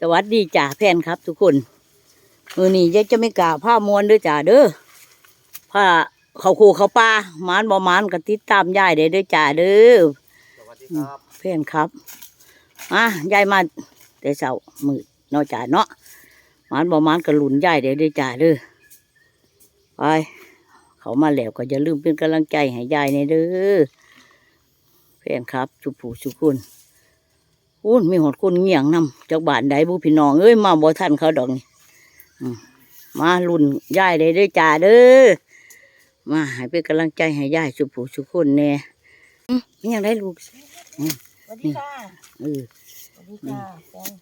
สวัสดีจ่าแฟนครับ ทุกคนมือนี้ยายจะไม่กล่าวผ้ามวนเด้วยจ่าเด้อผ้าเขาคูเขาปลาหมานบ่หมานก็ติดตามยายได้เด้อจ่าเด้อสวัสดีครับแฟนครับมายายมาแต่เช้ามืดเนาะจ่าเนาะหมานบ่หมานก็หลุนยายได้เด้อจ่าเด้อไปเขามาแล้วก็อย่าลืมเป็นกำลังใจให้ยายในเด้อแฟนครับสุผู้สุคุณ อุ้นมีหดคนเงี่ยงนำจากบ้านใดบุพี่น้องเอ้ยมาบ่ทันเขาดอกนี่อืมมาลุ่นยายได้เด้อจ่าเด้อมาให้เป็นกำลังใจให้ยายสุผู้สุคุณแน่อืมมันยังได้ลูกสวัสดีค่ะเออสวัสดีค่ะแฟน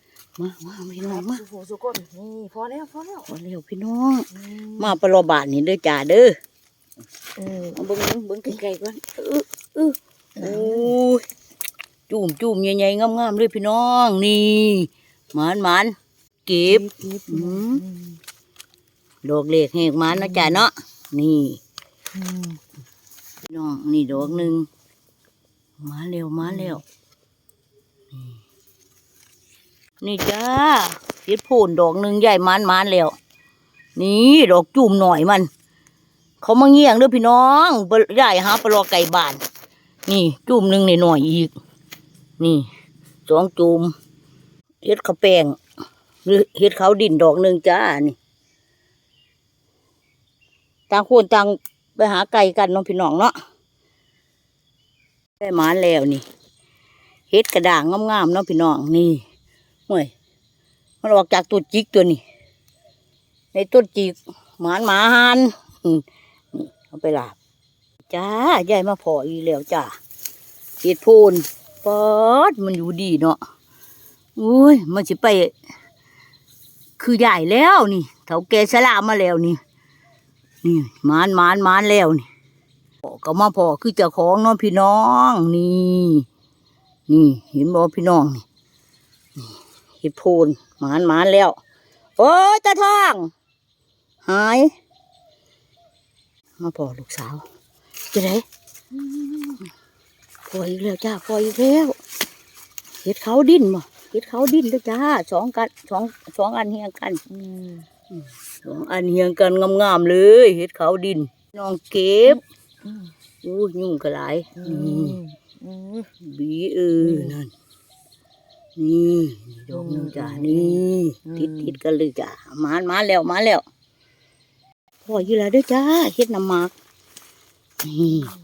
มามาพี่น้องมาสุโขสุคนนี่พอแล้วพอแล้วขอเร็วพี่น้องอืมมาประโลบาทนี่เด้อจ่าเด้อเออเอาเบิ้งเบิ่งเบิ้งไกลๆก่อนเออเออโอ้ย จุ่มจุ่มใหญ่ๆงามๆเลยพี่น้องนี่หมานหมานเก็บกิ๊บอืมดอกเล็กแหกหมานเนาะจ่าเนาะนี่อืมพี่น้องนี่ดอกหนึ่งมาเร็วมาเร็วนี่นี่จ้าเฮ็ดโพูนดอกหนึ่งใหญ่หมานหมานแล้วนี่ดอกจุ่มหน่อยมัน เขามาเงี่ยงเด้อพี่น้องบ่ใหญ่หาปลาไก่บาน นี่จุ่มหนึ่งในหน่อยๆอีก นี่สองจุ่มเฮ็ดข้าวแป้งหรือเฮ็ดข้าวดินดอกหนึ่งจ้านี่ต่างคนต่างไปหาไก่กันน้องพี่น้องเนาะได้หมานแล้วนี่เฮ็ดกระด่างงามๆเนาะพี่น้องนี่ห่วยมันออกจากต้นจิกตัวนี้ ในต้นจิกหมานหมาหันนี่เอาไปลาบจ้ายายมาพออีแล้วจ้าเห็ดโพน ปอดมันอยู่ดีเนาะอุ้ยมันสิไป คือใหญ่แล้วนี่เถาแกสลามาแล้วนี่นี่มานมานมานแล้วนี่พอก็มาพอคือเจ้าของเนาะพี่น้องนี่ นี่เห็นบ่พี่น้องนี่นเห็ดโพนมานมานแล้ว โอ้ยตาทองหายมาพอลูกสาวจะได้ พออีกแล้วจ้าพออีกแล้วเห็ดเขาดิ้นบ่เห็ดเขาดิ้นด้วยจ้าสองกันสองสองอันเฮียงกันอืมสองอันเฮียงกันงามๆเลยเห็ดเขาดินน้องเก็บอืมอู้ยุ่งกระไรอืนี่มอืมบีเออนั่นนี่ดอกหนึงจ้านี่ติดติดๆกันเลยจ้ามามาแล้วมาแล้วพออยู่แล้วเด้วยจ้าเฮ็ดน้ำหมากนี่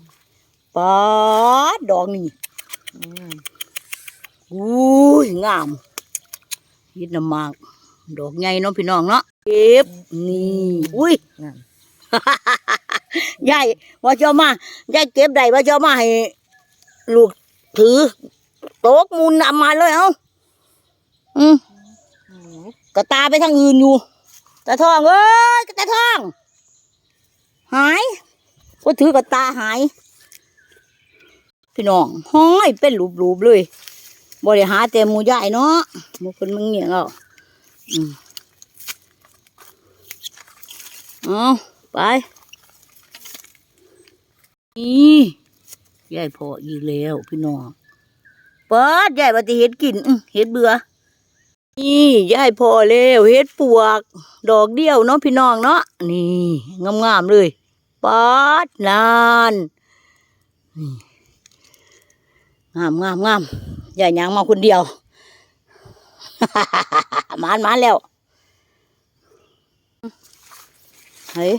ปาดดอกนี่อืมอุ้ยงามเฮ็ดน้ำหมากดอกใหญ่เนาะพี่น้องเนาะเก็บนี่อุ้ยนั่นยายว่าจะเอามายายเก็บได้ว่าจะเอามาให้ลูกถือโต๊กมูลนำมาเลยเอ้าอืมอืมกระตาไปทางอื่นอยู่ตาทองเอ้ยตาทอง หายว่าถือกระตาหาย พี่น้องห้อยเป็นรูปๆเลยบริหารแต่หมูใหญ่เนาะหมูคนมึงเนี่ยเอาเอาไป นี่ยายพออีกแล้วพี่น้องเปิดยายปฏิเห็ดกินเห็ดเบื่อ นี่ยายพอแล้วเห็ดปวก ดอกเดียวเนาะพี่น้องเนาะนี่งามๆเลยปัดนานนี่ งามงามงามยายยางมาคนเดียวมานมาแล้วเฮ้ย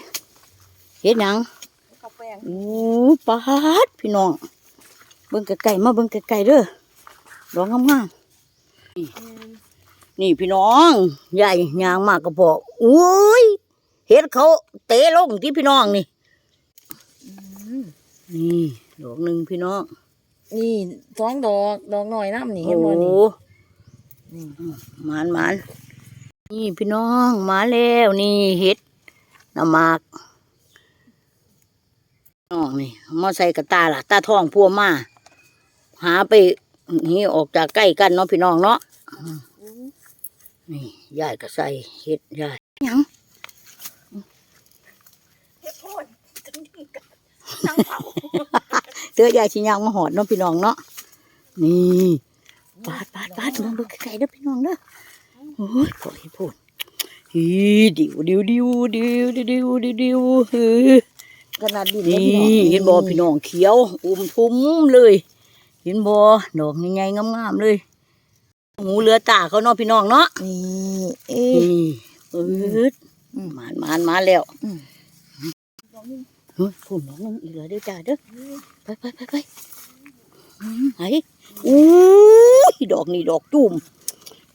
เห็ดหยังกาแฟอู้ปาดพี่น้อง เบิ่งไก่ๆมาเบิ่งไก่ๆเด้อดอกงามอืมๆนี่พี่น้อง ใหญ่ยางมากกระพออุ้ยเห็ดเขาเตะลงที่พี่น้องนี่อืมนี่ดอกหนึ่งพี่น้อง นี่สองดอกดอกหน่อยน้ำนี่โอ้เห็นบ่โหนี่นี่หมานหมานนี่พี่น้องมาแล้วนี่เห็ดน้ำหมากน้องนี่มาใส่กระตาล่ะตาทองพัวมา หาไปนี่ออกจากใกล้กันเนาะพี่น้องเนาะอืมนี่ยายก็ใส่เห็ดยายหยังเฮ็ดโพดนั่งเผา เสื้อยายชิยางมาหอดน้องพี่น้องเนาะนี่ปาดปาดปาดมองดูไกลๆเด้อพี่น้องเนาะโอ้ยขอให้พูดฮิดิวดิวดิวดิวดิวดิวดิวขนาดดินนี่เห็นบ่พี่น้องเขียวอุ้มทุ่มเลยเห็นบ่ดอกใหญ่ๆงามๆเลยหูเลือตาเขาเนาะพี่น้องเนาะนี่เอ้ยเออมานมานมาแล้ว ฮ้ยพูดน้องนึงอีกแล้วเด้อจ้าเด้อไปไปไปไปอืมไหนอู้ยดอกนี่ดอกจุ่ม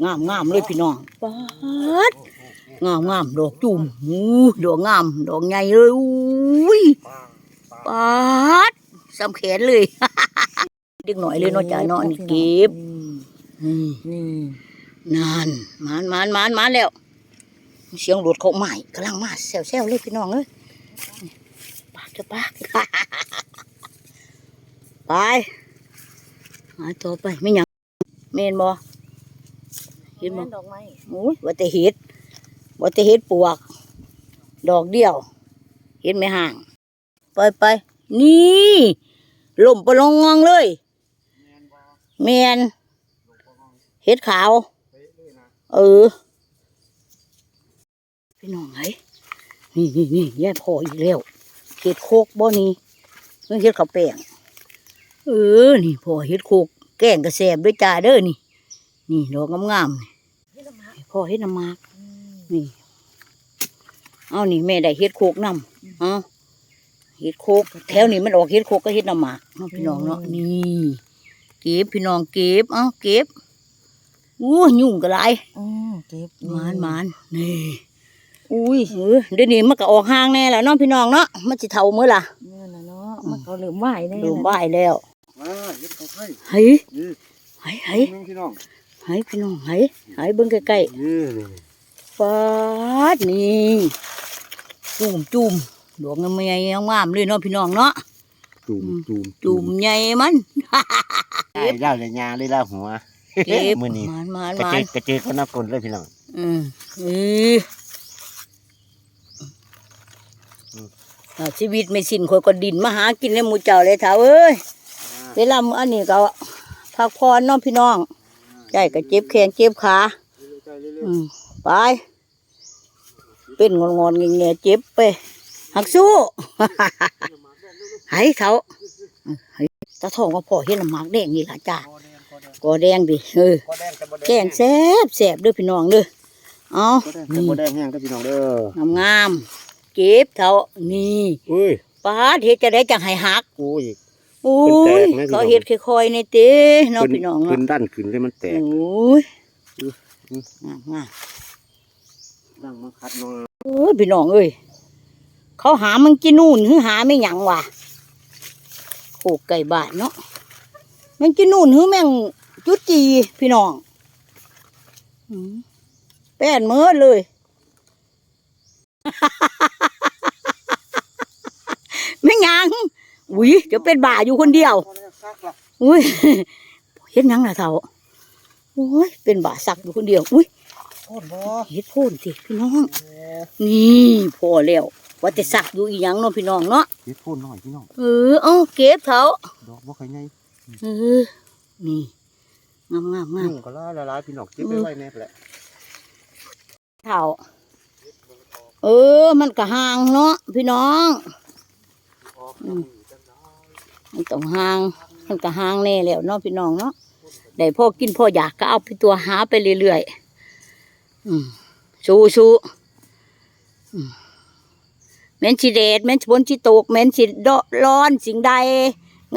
งามงามเลยพี่น้องปาดงามงามดอกจุ่มอู้ดอกงาม ดอกใหญ่เลยอุ้ยปาดสำแขนเลยเด็กหน่อยเลยเนาะจ้าเนาะนี่เก็บนี่นี่นานมานมานมานมาแล้ว เสียงรถเขาใหม่กำลังมาแซวแซวๆเลยพี่น้องเอ้ยปาก จะปากไปมาต่อไปไม่หยังเมนบ่เห็นบ่ดอกไม้โอ้ยว่าแต่เห็ดว่าแต่เห็ดปวก ดอกเดียว เห็นไหมห่าง ไปไปนี่ล่มปลงงองเลยแมนเห็ดขาว เออพี่น้องไงนี่นี่นี่แย่พออีกแล้ว เห็ดโคกบ่นี่เรื่องเห็ดข้าวแป้งเออนี่พอเห็ดโคกแกงกระแสบด้วยจ้าเด้อนี่ นี่ดอกงามๆนี่นี่ละมาพ่อเฮ็ดน้ำหมากอืมนี่ เอานี่แม่ได้เฮ็ดโคกนำเอาเฮ็ดโคกแถวนี้มันออกเฮ็ดโคกก็เฮ็ดน้ำหมากเนาะพี่น้องเนาะนี่เก็บพี่น้องเก็บเอาเก็บอู้ยุ่งก็หลายอืมเก็บหมานหมานนี่ อุ้ยเออเดี๋ยวนี้มันก็ออกห่างแน่แล้วเนาะพี่น้องเนาะมันสิเท่ามื้อล่ะนี่นน่ะเนาะมันก็เริ่มไหวแน่ดูบ่ายแล้วมาเฮ็ดข้าวไข่เฮ้ยนี่เฮ้ยเฮ้ยนึงพี่น้องเฮ้ยพี่น้องเฮ้ยเฮ้ยเบิ่งใกล้ๆนี่นี่ฟาดนี่จุ่มจุ่มดอกงามใหญ่งามๆเลยเนาะพี่น้องเนาะจุ่มจุ่มจุ่มใหญ่มัน ได้แล้วเลยยาเลยแล้วหัว เก็บมื้อนี้มานมานกระมาเจินดกระเจิดคนนับคนเลยพี่น้องอืมเออเอา ชีวิตไม่สิ้นคนก็ดินมาหากินในหมู่เจ้าเลยเถาเอ้ยเวลามื้ออันนี้ก็พักผ่อนเนาะพี่น้องใจก็เจ็บแขนเจ็บขาอืมไป เป็นงอนงอนๆเงี้ยๆเจ็บไปหักสู้ให้เขาให้ตาทองก็พอเห็นน้ำหมากแดงนี่ล่ะจ้าก็แดงดิเออก็แดงแต่บ่แดงแกงแซ่บแซ่บเด้อพี่น้องเด้อเอาก็แดงแต่บ่แดงแห้งก็พี่น้องเด้องามงามๆ เก็บเถานี่อุ้ยป้าดเฮ็ดจะได้จังให้หักอุ้ยโอ้เพิ่ยนแตกนะพี่น้องเขาเฮ็ดค่อยๆในเต้เนาะพี่น้องขึ้นเนาะด้านขึ้นเลยมันแตกโอ้ยอื้ออื้องามงามดังมาคัดเนาะโอ้ยพี่น้องเอ้ยเขาหามันกินนู่นหรือหาไม่หยังวะโคกไก่บ้านเนาะมันกินนู่นหรือแม่งจุดจีพี่น้องอืมแป้นเมื่อเลย ไม่หยังอุ้ยเดี๋ยวเป็นบ่าอยู่คนเดียวอุ้ยเฮ็ดหยังล่ะเท่าโอ้ยเป็นบ่าสักอยู่คนเดียวอุ้ยโคตรบ่เฮ็ดโพ่นสิพี่น้อง นี่พอแล้วว่าแต่สักอยู่อีหยังเนาะพี่น้องเนาะเฮ็ดโพ่นหน่อยพี่น้องเออเอาเก็บเถาดอกบ่ค่อยใหญ่เออนี่งามงามงามยุ่งก็หลายหลายๆพี่น้องเก็บไปไว้แน่แหละเถาเออ มันก็ห่างเนาะพี่น้องอื มันต้องห่างมันก็ห่างแน่แล้วเนาะพี่น้องเนาะได้พ่อกินพ่ออยากก็เอาไปตัวหาไปเรื่อยๆอืมสู้สู้อืมแม้นสิเดดแม้นสิฝนสิตกแม้นสิดร้อนสิ่งใด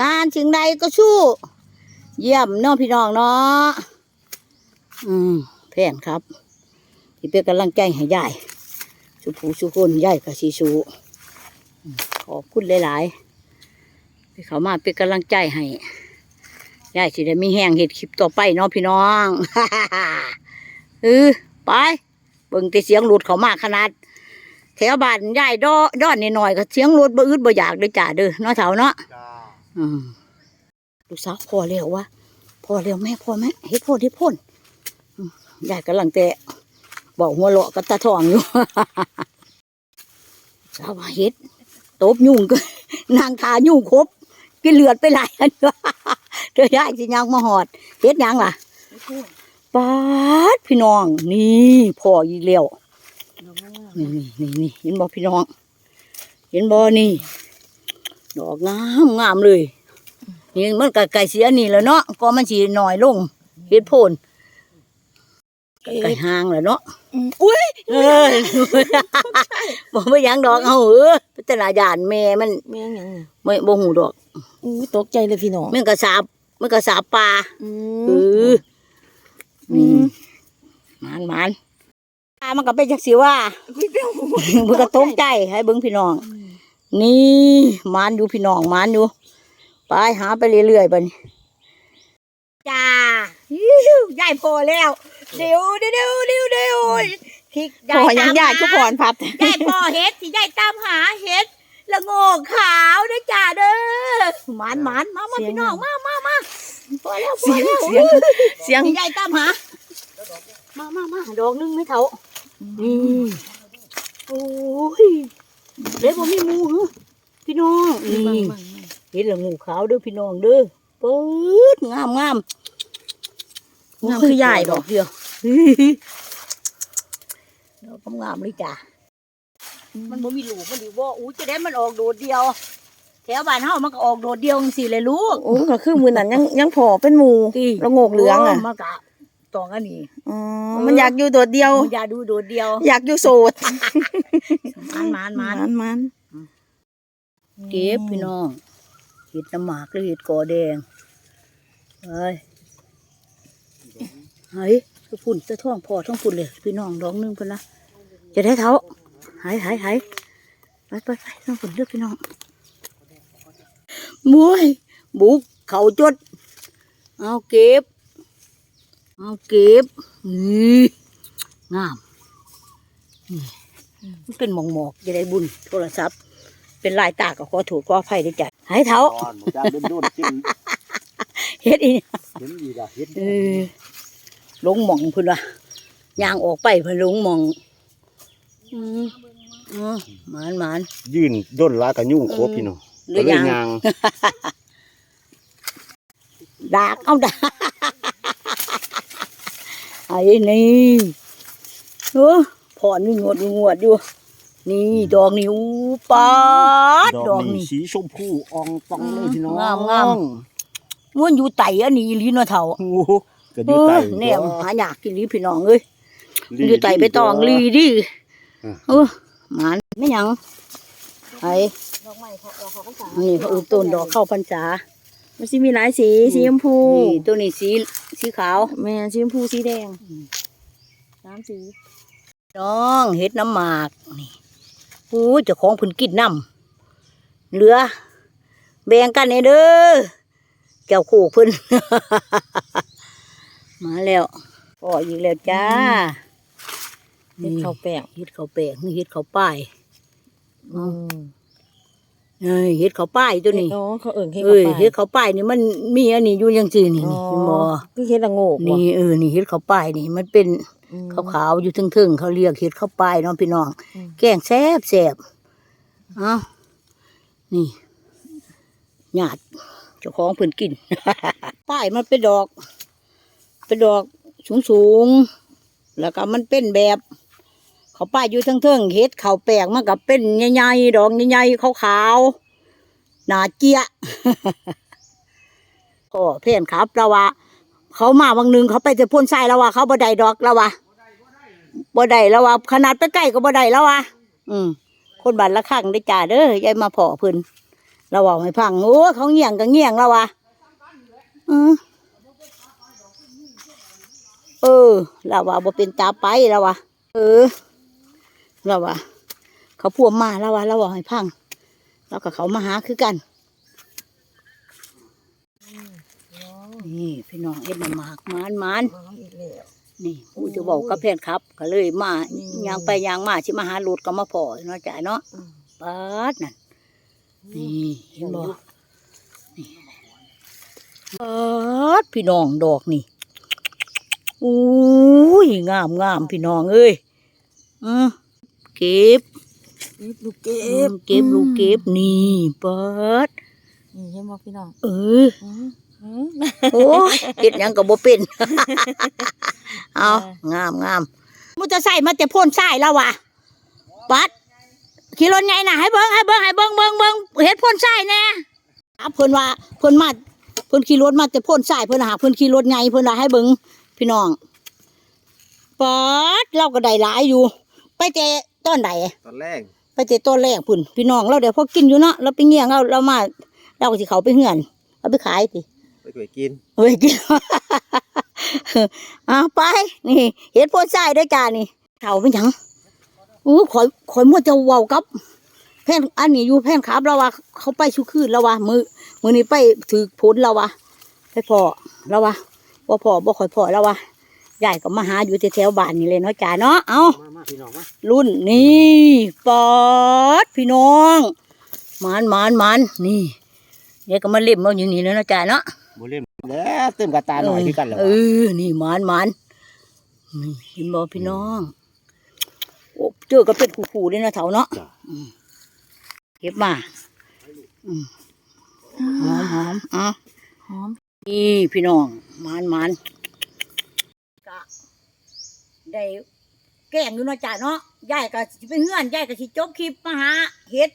งานสิ่งใดก็สู้ เยี่ยมเนาะพี่น้องเนาะอืมแพนครับที่เป็นกำลังใจให้ยายสุภูสุคนยายกับสีสู อืมขอบคุณหลายๆที่เขามาเป็นกำลังใจให้ยายสิได้มีแห้งเห็ดคลิปต่อไปเนาะพี่น้องเออไปเบิ่งแต่เสียงหลุดเขามากขนาด แถวบ้านยายดอดอนนิดหน่อยๆก็เสียงรถบ่อึดบ่อยากเด้อจ้าเด้อเนาะเถาเนาะจ้าอืมลูกสาวพอแล้ววะพอแล้วแม่พอไหมเฮ็ดพ่นเฮ็ดพ่นอืมยายกำลังแต่บอกหัวเราะกับตาทองอยู่ สาวว่าเฮ็ด ตบยุ่งก็นางขายุ่งครบกินเลือดไปหลายอันเธอยายสิยังมาหอดเฮ็ดยังล่ะปาดพี่น้อง นี่พออีกแล้ยวนี่นี่นี่นี่เห็นบ่พี่น้อง เห็นบ่นี่ ดอกงามงามเลยนี่มันก็ไก่เสียนี่แล้วเนาะก็มันสิน้อยลงเฮ็ดโพน ไก่บห่างแหล้วเนาะอืมอุ้ยเอ้ยบ่ไปหยังดอกเอาเออแต่ละยานแม่มันแม่งหยังนี่ไม่บ่หูดอกอู้ตกใจเลยพี่น้องมันก็สาบมันก็สาบปลาอืเอมอนี่หมานหมานปลามันก็เป็นจักสิว่าอุ้ยเปรี้ยวเบิ่งก็ตกใจให้เบิ่งพี่น้อง นี่หมานอยู่พี่น้องหมานอยู่ไปหาไปเรื่อยๆบัดนี้จ้าอิ๊ว ยายพอแล้วเดี๋ยวเดี๋ยวเดี๋ยวเดี๋ยวเดี๋ยวที่พอยังยากก็พรพัดยายพอเฮ็ดที่ยายตามหาเฮ็ดละโงกขาวเด้อจ้าเด้อหมานหมานมามาพี่น้องมามามาพอแล้วพอเสียงแล้วเสียงเสียงที่ยายตามหามามามาดอกหนึงไม่เท่านี่โอ้ยเดี๋ยวผมมีหมูเหรอพี่น้องนี่บังบังเห็นแล้วงูขาวเด้อพี่น้องเด้อเปิดงามงามงาม คือใหญ่ดอกเดียวดอกงามๆเลยจ้ะมันบ่มีลูกมันดีว่าอู้จะได้มันออกโดดเดียวแถวบ้านเฮามันก็ออกโดดเดียวจังซี่เลยลูกโอ้ก็คือมือนั้นยังยังพอเป็นหมูที่แล้วโงกเหลืองอะมันก็ตองอันนี้อ๋อมันอยากอยู่โดดเดียวมันอย่าดูโดดเดียว อยากอยู่โสดมันมันมันมันมันเก็บพี่น้องเห็ดน้ำหมากหรือเห็ดกอแดงเฮ้ย เฮ้ยคือฝุ่นจะท้องพอท้องฝุ่นเลย พี่น้องดองหนึงเพิ่นละจะได้เท้าหายหายหายไปไปไปท้องฝุ่นเลือกพี่น้องมวยบุกเขาจด เอาเก็บ เอาเก็บนี่งามนี่มันเป็นหมองหมอกจะได้บุญโทรศัพท์ เป็นลายตาก็ขอถูกขออภัยด้วยจ้ะหายเท้าตอนจานโดนๆกินเฮ็ดอีเห็นดีล่ะเห็นเออห ลงหมองเพิ่นว่าย่างออกไปเพิ่นหลงหมองอืมอ๋อหมานหมานยืนด้นลากับยุ่งโคบพี่น้องหรือยังก็เลยางดากเอาดากไอ้นี่เออพอนี่งวดงวดอยู่ นี่ดอกนี่อู้ปาดดอกนี่ สีชมพูอองตองเลยพี่น้องงามงาม ม้วนอยู่ไตอันนี้อีหลีเนาะเฒ่า โอ้โห ก็อยู่ใต้เออแนวหายากกินลีพี่น้องเอ้ยมันอยู่ไตไปตองลีดิเออหมันไม่หยังไอ้ดอกไม้เขาเขาก็สานี่เขาอุต้นดอกเข้าพรรษามันสิมีหลายสีสีชมพูนี่ตัวนี้สีสีขาว แม่สีชมพูสีแดงสามสีน้องเฮ็ดน้ำหมากนี่อู้เจ้าของเพิ่นกินน้ำเหลือ แบ่งกันให้เด้อเจ้าคู่เพิ่น มาแล้วพออีกแล้วจ้าเห็ดข้าวแป้งเฮ็ดข้าวแป้งนี่เฮ็ดข้าวป้ายอืมเอ้ยเฮ็ดข้าวป้ายตัวนี้อ๋อเขาเอิ่นเห็ดเอ้ยข้าวเฮ็ดข้าวป้ายนี่มันมีอันนี้อยู่จังซี่นี่อ๋อนี่เห็นบ่คือเห็ดละโงกนี่เออนี่เฮ็ดข้าวป้ายนี่มันเป็นอืมขาวๆอยู่ทึ่งๆเขาเรียกเฮ็ดข้าวป้ายเนาะพี่น้องอืมแกงแซ่บแซ่บเอ้านี่ญาติเจ้าของเพิ่นกินป้ายมันเป็นดอก เป็นดอกสูงๆแล้วก็มันเป็นแบบ เขาป้ายอยู่ทั้งเทิงๆเฮ็ดเขาแป้งมันก็เป็นใหญ่ๆดอกใหญ่ๆขาวๆหนาเจี๊ยะก็เพื่อนครับเราว่าเขามาบางหนึงเขาไปจะพ่นทรายแล้วว่าเขาบ่ได้ดอกแล้วว่าบ่ได้แล้วว่าขนาดไปใกล้ก็บ่ได้แล้วว่าอืมคนบ้านละข้างได้จ่าเด้อยายมาพอพิ่นเราว่าให้พังโอ้เขาเงี่ยงก็เงี่ยงแล้วว่าอืม เออเราว่าบ่เป็นตาไปแล้วว่าเออเราว่าเขาพ่วมมาแล้วว่าเราว่าให้พังแล้วก็เขามาหาคือกันนี่พี่น้องเอ็ดมาหมากมานมานนี่ผู้จะบอกกับแพนครับ ก็เลยมายางไปยางมาชิมาหาหลุดก็มาพอเนาะจ่ายเนาะปาดนั่นนี่เห็นบ่นี่ ปาดพี่น้องดอกนี่อุ้ยงามงามพี่น้องเอ้ยอืมเก็บ เก็บลูกเก็เก็บบเก็บลูกเก็บนี่เปิดนี่เห็นบ่พี่น้องเอออืมอืมโอ้ยเฮ็ดหยังก็บ่เป็นเอางามงามมุจะใส่มาแต่พ่นใส่แล้ววะปัดขี่รถไงน่ะให้เบิ้งให้เบิ้งให้เบิ้งเบิ้งเบิ้งเฮ็ดพ่นใส่แน่ครับเพิ่นว่าเพิ่นมา เพิ่นขี่รถมาแต่พ่นใส่เพิ่นหาเพิ่นขี่รถไงเพิ่นว่าให้เบิ้งพี่น้องปัดเราก็ได้หลายอยู่ ไปแต่ต้นไหนตอนแรกไปแต่ต้นแรกพุ่นพี่น้องเราเดี๋ยวพอกินอยู่เนาะเราไปเงี้ยงเราเรามาเราก็สิเขาไปเหือนเอาไปขายสิไปช่วยกินเฮ้ยกินเอาไปนี่ เห็ดโพดใส่ด้วยจ้านี่เท่าเป็นหยังอู้ขอยขอยมัวจะเว้ากับแพนอันนี้อยู่แพนครับแล้วว่าเขาไปชุคืนแล้วว่ามือ มือนี้ไปถือผลแล้วว่าไปพอแล้วว่าบ่พอบ่ค่อยพอแล้วว่าใหญ่ก็มาหาอยู่แถวๆบ้านนี่เลยเนาะจ้าเนาะเอามามาพี่น้องมารุ่นนี่ปอดพี่น้องหมันหมันหมันนี่เดี๋ยวก็มาเล่มเอาอยู่นี่แล้วเนาะจ้าเนาะบ่เล่นแล้วเต็มกระตาหน่อยคือกันแล้วเออนี่หมานหมานนี่เห็นบ่พี่น้องโอ้เจอก็เป็นขู่ๆเลยนะเถาเนาะอืมเก็บมาอืม หอมหอมอะหอม นี่พี่น้องหมานหมานกะได้แกล้งอยู่เนาะจ้าเนาะยายก็สิไปเฮือนยายก็สิจบคลิปมาหาเฮ็ด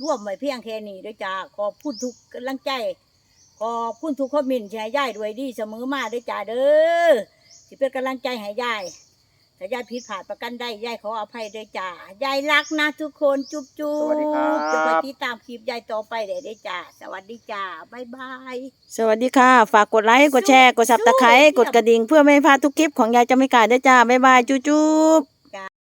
ร่วมไว้เพียงแค่นี้เด้วยจ้าขอบคุณทุกกำลังใจขอบคุณทุกคอมเมนต์แชร์ย่ายด้วยดีเสมอมาเด้วยจ้าเด้อที่เป็นกำลังใจให้ย่าย ถ้าย่ายผิดพลาดประกันได้ย่ายขออภัยด้วยจ้ายายรักนะทุกคนจุ๊บจุ๊บสวัสดีครับ จะไปติดตามคลิปยายต่อไปเด้อจ้าสวัสดีจ้าบ๊ายบาย สวัสดีค่ะ ฝากกดไลค์ กดแชร์ กดซับตะไคร้สู้ๆกดกระดิ่ง เพื่อไม่ให้พลาดทุกคลิปของยายจะไม่กาดด้วยจ้า บ๊ายบาย จุ๊บจุ๊บ